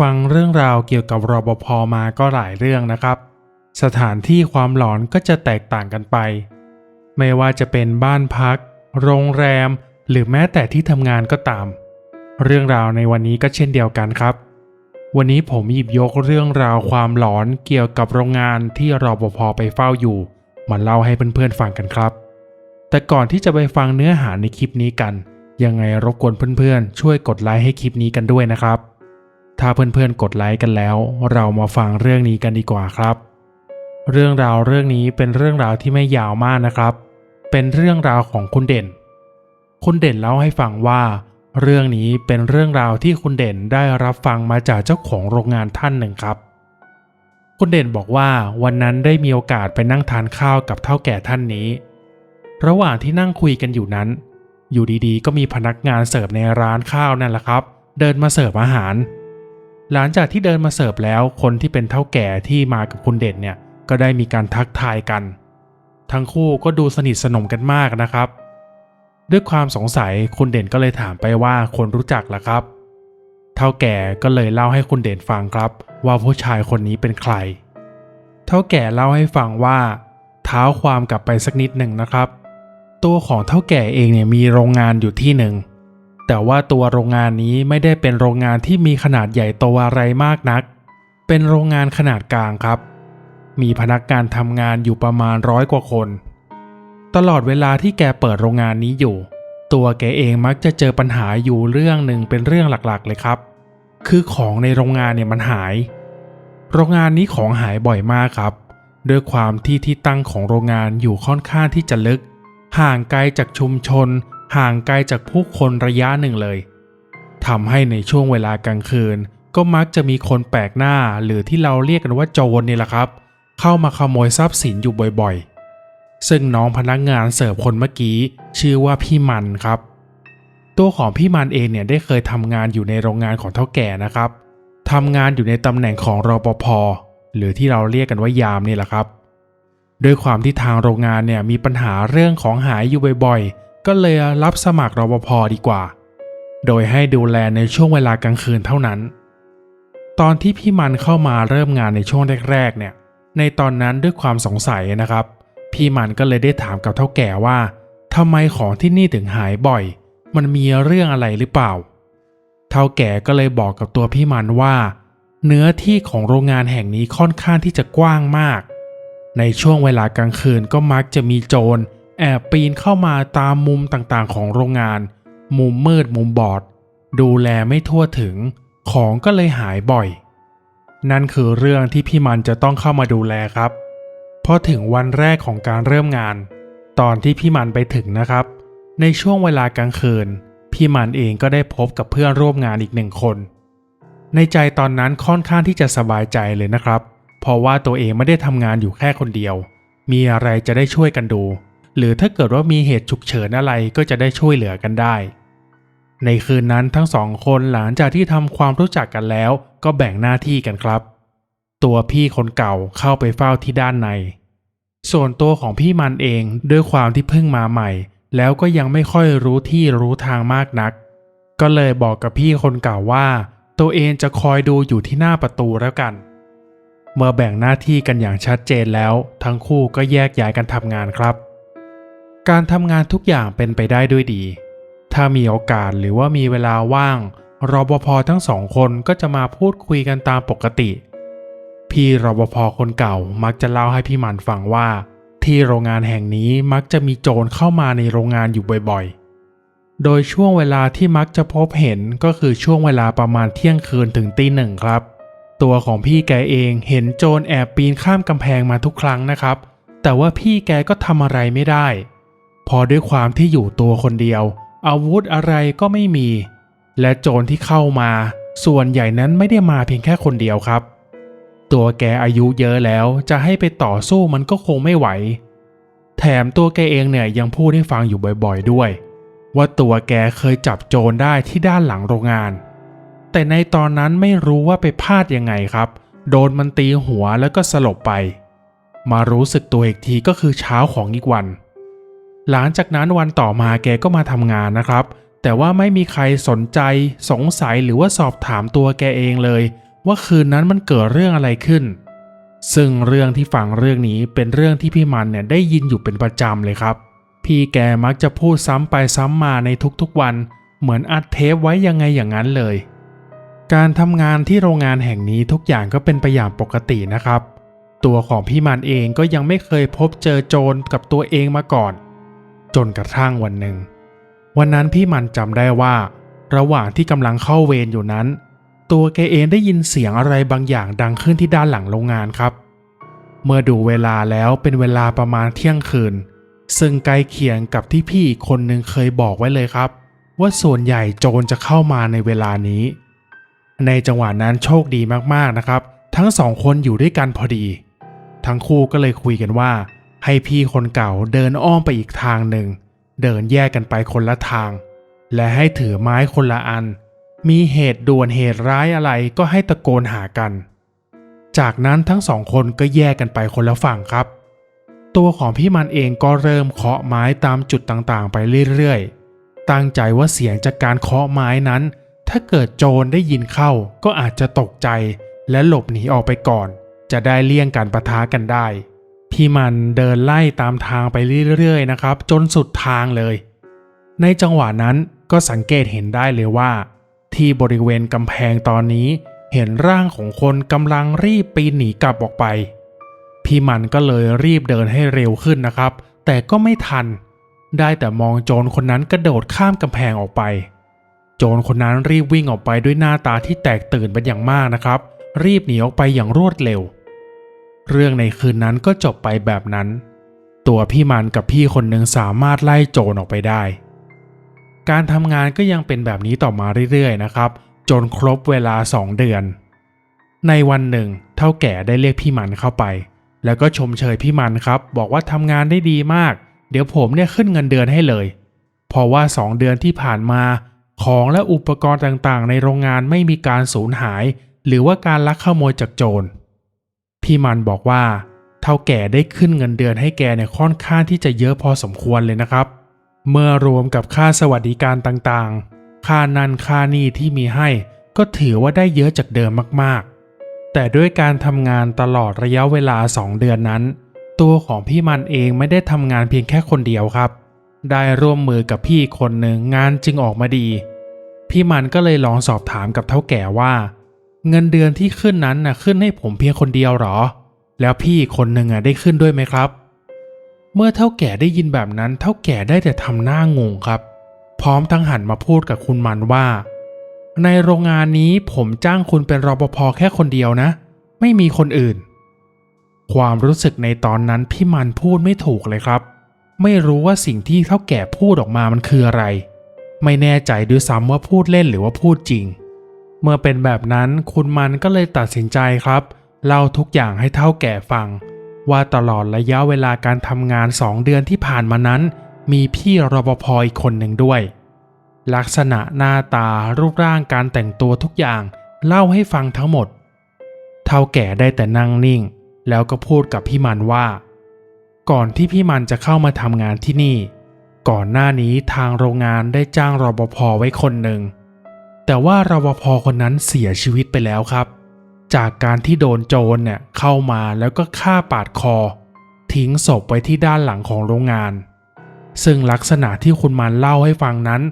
ฟังเรื่องราวเกี่ยวกับรปภมาก็หลายเรื่องนะครับ สถานที่ความหลอนก็จะแตกต่างกันไป ไม่ว่าจะเป็นบ้านพัก โรงแรม หรือแม้แต่ที่ทำงานก็ตาม เรื่องราวในวันนี้ก็เช่นเดียวกันครับ วันนี้ผมหยิบยกเรื่องราวความหลอนเกี่ยวกับโรงงานที่รปภไปเฝ้าอยู่มาเล่าให้เพื่อนๆฟังกันครับ แต่ก่อนที่จะไปฟังเนื้อหาในคลิปนี้กัน ยังไงรบกวนเพื่อนๆ ช่วยกดไลค์ให้คลิปนี้กันด้วยนะครับ ถ้าเพื่อนๆกดไลค์กันแล้ว เรามาฟังเรื่องนี้กันดีกว่าครับ เรื่องราวเรื่องนี้เป็นเรื่องราวที่ไม่ยาวมากนะครับ เป็นเรื่องราวของคุณเด่น คุณเด่นเล่าให้ฟังว่า เรื่องนี้เป็นเรื่องราวที่คุณเด่นได้รับฟังมาจากเจ้าของโรงงานท่านหนึ่งครับ คุณเด่นบอกว่าวันนั้นได้มีโอกาสไปนั่งทานข้าวกับเท่าแก่ท่านนี้ ระหว่างที่นั่งคุยกันอยู่นั้น อยู่ดีๆ ก็มีพนักงานเสิร์ฟในร้านข้าวนั่นแหละครับ เดินมาเสิร์ฟอาหาร หลังจากที่เดินมาเสิร์ฟแล้วคนที่เป็นเท่าแก่ที่มากับคุณเด่นเนี่ยก็ได้มีการทักทายกัน ทั้งคู่ก็ดูสนิทสนมกันมากนะครับ ด้วยความสงสัยคุณเด่นก็เลยถามไปว่าคนรู้จักล่ะครับ เท่าแก่ก็เลยเล่าให้คุณเด่นฟังครับ ว่าผู้ชายคนนี้เป็นใคร เท่าแก่เล่าให้ฟังว่าเท้าความกลับไปสักนิดหนึ่งนะครับ ตัวของเท่าแก่เองเนี่ยมีโรงงานอยู่ที่หนึ่ง แต่ว่าตัวโรงงานนี้ไม่ได้เป็นโรงงานที่มีขนาดใหญ่โตอะไรมากนัก เป็นโรงงานขนาดกลางครับ มีพนักงานทำงานอยู่ประมาณร้อยกว่าคน ตลอดเวลาที่แกเปิดโรงงานนี้อยู่ ตัวแกเองมักจะเจอปัญหาอยู่เรื่องหนึ่งเป็นเรื่องหลักๆ เลยครับ คือของในโรงงานเนี่ยมันหาย โรงงานนี้ของหายบ่อยมากครับ ด้วยความที่ที่ตั้งของโรงงานอยู่ค่อนข้างที่จะลึก ห่างไกลจากชุมชน ห่างไกลจากผู้คนระยะหนึ่งเลยทำให้ในช่วงเวลากลางคืน ก็มักจะมีคนแปลกหน้าหรือที่เราเรียกกันว่าโจรนี่แหละครับ เข้ามาขโมยทรัพย์สินอยู่บ่อยๆ ซึ่งน้องพนักงานเสิร์ฟคนเมื่อกี้ ชื่อว่าพี่มันครับ ตัวของพี่มันเองเนี่ยได้เคยทำงานอยู่ในโรงงานของเท่าแก่นะครับทำงานอยู่ในตำแหน่งของรอปภหรือที่เราเรียกกันว่ายามนี่แหละครับ ด้วยความที่ทางโรงงานเนี่ยมีปัญหาเรื่องของหายอยู่บ่อยๆ ก็เลยรับสมัครรปภดีกว่า โดยให้ดูแลในช่วงเวลากลางคืนเท่านั้น ตอนที่พี่มันเข้ามาเริ่มงานในช่วงแรกๆเนี่ย ในตอนนั้นด้วยความสงสัยนะครับ พี่มันก็เลยได้ถามกับเท่าแก่ว่าทำไมของที่นี่ถึงหายบ่อย มันมีเรื่องอะไรหรือเปล่า เท่าแก่ก็เลยบอกกับตัวพี่มันว่า เนื้อที่ของโรงงานแห่งนี้ค่อนข้างที่จะกว้างมาก ในช่วงเวลากลางคืนก็มักจะมีโจร แอบปีนเข้ามาตามมุมต่างๆของโรงงาน มุมมืดมุมบอด ดูแลไม่ทั่วถึง ของก็เลยหายบ่อย นั่นคือเรื่องที่พี่มันจะต้องเข้ามาดูแลครับพอถึงวันแรกของการเริ่มงาน ตอนที่พี่มันไปถึงนะครับ ในช่วงเวลากลางคืน พี่มันเองก็ได้พบกับเพื่อนร่วมงานอีกหนึ่งคน ในใจตอนนั้นค่อนข้างที่จะสบายใจเลยนะครับ เพราะว่าตัวเองไม่ได้ทำงานอยู่แค่คนเดียว มีอะไรจะได้ช่วยกันดู หรือถ้าเกิดว่ามีเหตุฉุกเฉินอะไรก็จะได้ช่วยเหลือกันได้ ในคืนนั้นทั้งสองคนหลังจากที่ทำความรู้จักกันแล้ว ก็แบ่งหน้าที่กันครับ ตัวพี่คนเก่าเข้าไปเฝ้าที่ด้านใน ส่วนตัวของพี่มันเองด้วยความที่เพิ่งมาใหม่ แล้วก็ยังไม่ค่อยรู้ที่รู้ทางมากนัก ก็เลยบอกกับพี่คนเก่าว่า ตัวเองจะคอยดูอยู่ที่หน้าประตูแล้วกัน เมื่อแบ่งหน้าที่กันอย่างชัดเจนแล้ว ทั้งคู่ก็แยกย้ายกันทำงานครับ การทำงานทุกอย่างเป็นไปได้ด้วยดี ถ้ามีโอกาสหรือว่ามีเวลาว่างรปภทั้งสองคนก็จะมาพูดคุยกันตามปกติ พี่รปภคนเก่ามักจะเล่าให้พี่หมันฟังว่า ที่โรงงานแห่งนี้มักจะมีโจรเข้ามาในโรงงานอยู่บ่อยๆ โดยช่วงเวลาที่มักจะพบเห็นก็คือช่วงเวลาประมาณเที่ยงคืนถึงตีหนึ่งครับ ตัวของพี่แกเองเห็นโจรแอบปีนข้ามกำแพงมาทุกครั้งนะครับ แต่ว่าพี่แกก็ทำอะไรไม่ได้ พอด้วยความที่อยู่ตัวคนเดียว อาวุธอะไรก็ไม่มี และโจรที่เข้ามา ส่วนใหญ่นั้นไม่ได้มาเพียงแค่คนเดียวครับ ตัวแกอายุเยอะแล้วจะให้ไปต่อสู้มันก็คงไม่ไหว แถมตัวแกเองเนี่ยยังพูดให้ฟังอยู่บ่อยๆด้วย ว่าตัวแกเคยจับโจรได้ที่ด้านหลังโรงงาน แต่ในตอนนั้นไม่รู้ว่าไปพลาดยังไงครับ โดนมันตีหัวแล้วก็สลบไป มารู้สึกตัวอีกทีก็คือเช้าของอีกวัน หลังจากนั้นวันต่อมาแกก็มาทำงานนะครับ แต่ว่าไม่มีใครสนใจสงสัยหรือว่าสอบถามตัวแกเองเลย ว่าคืนนั้นมันเกิดเรื่องอะไรขึ้น ซึ่งเรื่องที่ฟังเรื่องนี้เป็นเรื่องที่พี่มันเนี่ยได้ยินอยู่เป็นประจำเลยครับ พี่แกมักจะพูดซ้ำไปซ้ำมาในทุกๆวัน เหมือนอัดเทปไว้ยังไงอย่างนั้นเลย การทำงานที่โรงงานแห่งนี้ทุกอย่างก็เป็นไปอย่างปกตินะครับ ตัวของพี่มันเองก็ยังไม่เคยพบเจอโจรกับตัวเองมาก่อน จนกระทั่งวันหนึ่ง วันนั้นพี่มันจำได้ว่า ระหว่างที่กำลังเข้าเวรอยู่นั้น ตัวแกเองได้ยินเสียงอะไรบางอย่างดังขึ้นที่ด้านหลังโรงงานครับ เมื่อดูเวลาแล้วเป็นเวลาประมาณเที่ยงคืน ซึ่งใกล้เคียงกับที่พี่คนหนึ่งเคยบอกไว้เลยครับ ว่าส่วนใหญ่โจรจะเข้ามาในเวลานี้ ในจังหวะนั้นโชคดีมากๆนะครับ ทั้งสองคนอยู่ด้วยกันพอดี ทั้งคู่ก็เลยคุยกันว่า ให้พี่คนเก่าเดินอ้อมไปอีกทางหนึ่ง เดินแยกกันไปคนละทาง และให้ถือไม้คนละอัน มีเหตุด่วนเหตุร้ายอะไรก็ให้ตะโกนหากัน จากนั้นทั้งสองคนก็แยกกันไปคนละฝั่งครับ ตัวของพี่มันเองก็เริ่มเคาะไม้ตามจุดต่างๆ ไปเรื่อยๆ ตั้งใจว่าเสียงจากการเคาะไม้นั้น ถ้าเกิดโจรได้ยินเข้าก็อาจจะตกใจและหลบหนีออกไปก่อน จะได้เลี่ยงการประทะกันได้ พี่มันเดินไล่ตามทางไปเรื่อยๆนะครับ จนสุดทางเลย ในจังหวะนั้นก็สังเกตเห็นได้เลยว่า ที่บริเวณกำแพงตอนนี้เห็นร่างของคนกำลังรีบปีนหนีกลับออกไป พี่มันก็เลยรีบเดินให้เร็วขึ้นนะครับ แต่ก็ไม่ทัน ได้แต่มองโจรคนนั้นกระโดดข้ามกำแพงออกไป โจรคนนั้นรีบวิ่งออกไปด้วยหน้าตาที่แตกตื่นเป็นอย่างมากนะครับ รีบหนีออกไปอย่างรวดเร็ว เรื่องในคืนนั้นก็จบไปแบบนั้น ตัวพี่มันกับพี่คนหนึ่งสามารถไล่โจรออกไปได้ การทำงานก็ยังเป็นแบบนี้ต่อมาเรื่อยๆนะครับ จนครบเวลา2เดือน ในวันหนึ่งเท่าแก่ได้เรียกพี่มันเข้าไป แล้วก็ชมเชยพี่มันครับ บอกว่าทำงานได้ดีมาก เดี๋ยวผมเนี่ยขึ้นเงินเดือนให้เลย เพราะว่า2เดือนที่ผ่านมาของและอุปกรณ์ต่างๆ ในโรงงานไม่มีการสูญหาย หรือว่าการลักขโมยจากโจร พี่มันบอกว่าเท่าแก่ได้ขึ้นเงินเดือนให้แกเนี่ยค่อนข้างที่จะเยอะพอสมควรเลยนะครับ เมื่อรวมกับค่าสวัสดิการต่างๆ ค่านันค่านี่ที่มีให้ ก็ถือว่าได้เยอะจากเดิมมากๆ แต่ด้วยการทำงานตลอดระยะเวลา 2 เดือนนั้น ตัวของพี่มันเองไม่ได้ทำงานเพียงแค่คนเดียวครับ ได้ร่วมมือกับพี่คนหนึ่งงานจึงออกมาดี พี่มันก็เลยลองสอบถามกับเท่าแก่ว่า เงินเดือนที่ขึ้นนั้นน่ะขึ้นให้ผมเพียงคนเดียวหรอ แล้วพี่อีกคนหนึ่งอะได้ขึ้นด้วยไหมครับ เมื่อเท่าแก่ได้ยินแบบนั้น เท่าแก่ได้แต่ทำหน้างงครับ พร้อมทั้งหันมาพูดกับคุณมันว่า ในโรงงานนี้ผมจ้างคุณเป็นรปภแค่คนเดียวนะ ไม่มีคนอื่น ความรู้สึกในตอนนั้นพี่มันพูดไม่ถูกเลยครับ ไม่รู้ว่าสิ่งที่เท่าแก่พูดออกมามันคืออะไร ไม่แน่ใจด้วยซ้ำว่าพูดเล่นหรือว่าพูดจริง เมื่อเป็นแบบนั้นคุณมันก็เลยตัดสินใจครับเล่าทุกอย่างให้เท่าแก่ฟัง ว่าตลอดระยะเวลาการทำงานสองเดือนที่ผ่านมานั้น มีพี่รปภอีกคนหนึ่งด้วย ลักษณะหน้าตารูปร่างการแต่งตัวทุกอย่างเล่าให้ฟังทั้งหมด เท่าแก่ได้แต่นั่งนิ่ง แล้วก็พูดกับพี่มันว่า ก่อนที่พี่มันจะเข้ามาทำงานที่นี่ ก่อนหน้านี้ทางโรงงานได้จ้างรปภไว้คนหนึ่ง แต่ว่ารปภคนนั้นเสียชีวิตไปแล้วครับ จากการที่โดนโจรเนี่ยเข้ามาแล้วก็ฆ่าปาดคอ ทิ้งศพไว้ที่ด้านหลังของโรงงาน ซึ่งลักษณะที่คุณมันเล่าให้ฟังนั้น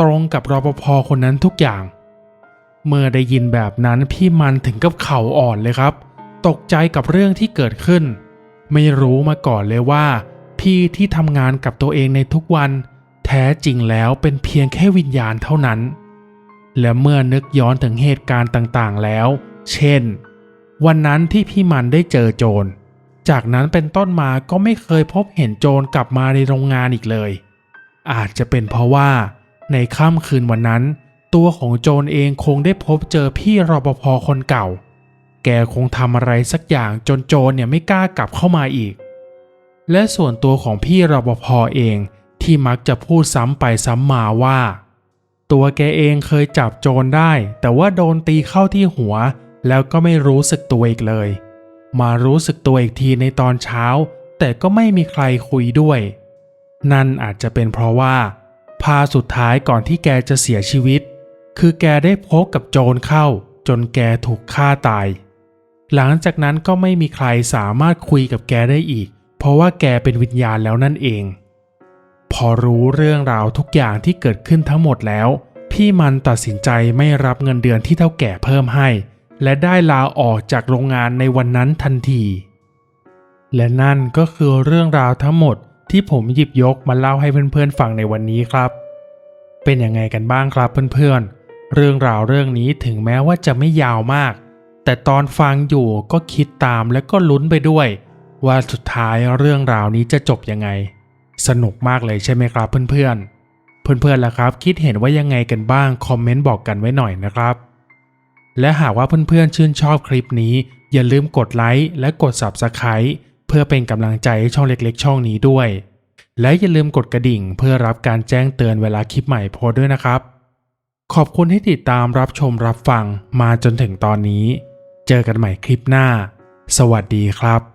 ตรงกับรปภคนนั้นทุกอย่าง เมื่อได้ยินแบบนั้นพี่มันถึงกับเข่าอ่อนเลยครับ ตกใจกับเรื่องที่เกิดขึ้น ไม่รู้มาก่อนเลยว่า พี่ที่ทำงานกับตัวเองในทุกวัน แท้จริงแล้วเป็นเพียงแค่วิญญาณเท่านั้น และเมื่อนึกย้อนถึงเหตุการณ์ต่างๆแล้ว เช่น วันนั้นที่พี่มันได้เจอโจร จากนั้นเป็นต้นมาก็ไม่เคยพบเห็นโจรกลับมาในโรงงานอีกเลย อาจจะเป็นเพราะว่า ในค่ำคืนวันนั้น ตัวของโจรเองคงได้พบเจอพี่รปภคนเก่า แกคงทำอะไรสักอย่างจนโจรเนี่ยไม่กล้ากลับเข้ามาอีก และส่วนตัวของพี่รปภเองที่มักจะพูดซ้ำไปซ้ำมาว่า ตัวแกเองเคยจับโจรได้ แต่ว่าโดนตีเข้าที่หัว แล้วก็ไม่รู้สึกตัวอีกเลย มารู้สึกตัวอีกทีในตอนเช้า แต่ก็ไม่มีใครคุยด้วย นั่นอาจจะเป็นเพราะว่า พาสุดท้ายก่อนที่แกจะเสียชีวิต คือแกได้พบกับโจรเข้า จนแกถูกฆ่าตาย หลังจากนั้นก็ไม่มีใครสามารถคุยกับแกได้อีก เพราะว่าแกเป็นวิญญาณแล้วนั่นเอง พอรู้เรื่องราวทุกอย่างที่เกิดขึ้นทั้งหมดแล้ว พี่มันตัดสินใจไม่รับเงินเดือนที่เท่าแก่เพิ่มให้ และได้ลาออกจากโรงงานในวันนั้นทันที และนั่นก็คือเรื่องราวทั้งหมดที่ผมหยิบยกมาเล่าให้เพื่อนๆฟังในวันนี้ครับ เป็นยังไงกันบ้างครับเพื่อนๆ เรื่องราวเรื่องนี้ถึงแม้ว่าจะไม่ยาวมาก แต่ตอนฟังอยู่ก็คิดตามและก็ลุ้นไปด้วย ว่าสุดท้ายเรื่องราวนี้จะจบยังไง สนุกมากเลยใช่ไหมครับเพื่อนๆ เพื่อนๆล่ะครับ คิดเห็นว่ายังไงกันบ้าง คอมเมนต์บอกกันไว้หน่อยนะครับ และหากว่าเพื่อนๆชื่นชอบคลิปนี้ อย่าลืมกดไลค์และกด Subscribe เพื่อเป็นกำลังใจให้ช่องเล็กๆ ช่องนี้ด้วย และอย่าลืมกดกระดิ่งเพื่อรับการแจ้งเตือนเวลาคลิปใหม่โพสด้วยนะครับ ขอบคุณที่ติดตามรับชมรับฟังมาจนถึงตอนนี้ เจอกันใหม่คลิปหน้า สวัสดีครับ